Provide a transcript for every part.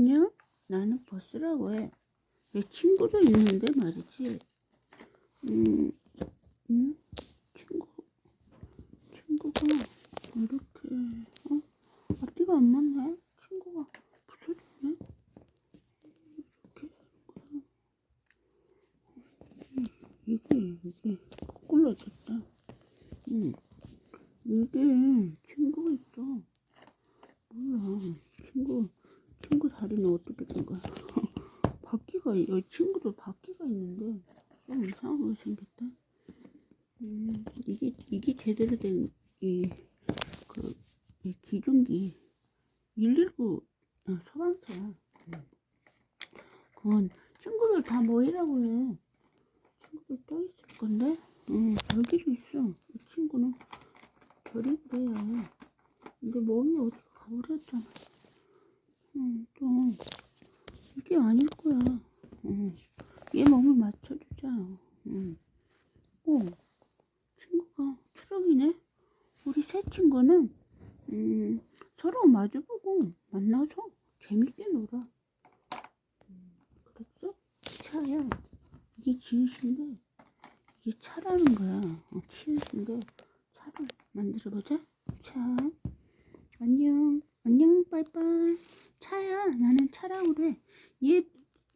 안녕? 나는 버스라고 해. 내 친구도 있는데 말이지. 음, 음, 친구, 친구가 이렇게, 어? 앞뒤가 안 맞네? 친구가 부서졌네? 이렇게 하는 거야. 이게, 이게, 거꾸로 됐다. 음, 이게 친구가 있어. 몰라. 친구, 친구 다리는 어떻게 된 거야? 바퀴가, 이 친구도 바퀴가 있는데, 좀 이상하게 생겼다. 음, 이게, 이게 제대로 된, 이, 그, 이 기종기. 119 어, 소방차야. 음. 그건 친구들 다 모이라고 해. 친구들 또 있을 건데? 응, 여기도 있어. 이 친구는 별이 그래야. 근데 몸이 어디 가버렸잖아. 응, 또, 이게 아닐 거야. 응, 얘 몸을 맞춰주자. 응. 어, 친구가 트럭이네? 우리 새 친구는, 음, 서로 마주보고 만나서 재밌게 놀아. 음, 그랬어? 차야. 이게 지읒인데, 이게 차라는 거야. 어, 치읒인데, 차를 만들어보자. 차. 안녕. 안녕, 빠이빠이. 차야. 나는 차라고 그래. 얘,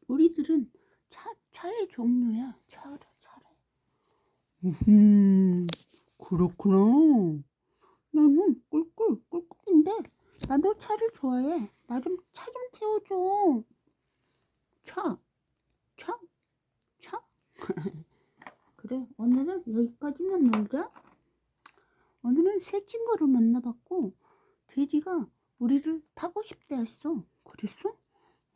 우리들은 차, 차의 종류야. 차라, 차라. 음, 그렇구나. 나는 꿀꿀, 꿀꿀인데, 나도 차를 좋아해. 나 좀, 차 좀 태워줘. 차, 차, 차. 그래, 오늘은 여기까지만 놀자. 오늘은 새 친구를 만나봤고, 돼지가 우리를 타고 싶대 했어. 그랬어?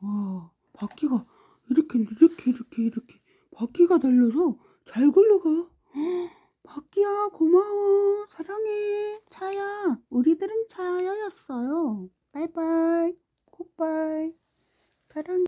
와, 바퀴가 이렇게, 이렇게, 이렇게, 이렇게, 바퀴가 달려서 잘 굴러가. 헉, 바퀴야, 고마워. 사랑해. 차야. 우리들은 차야였어요. 바이바이. 굿바이. 사랑해.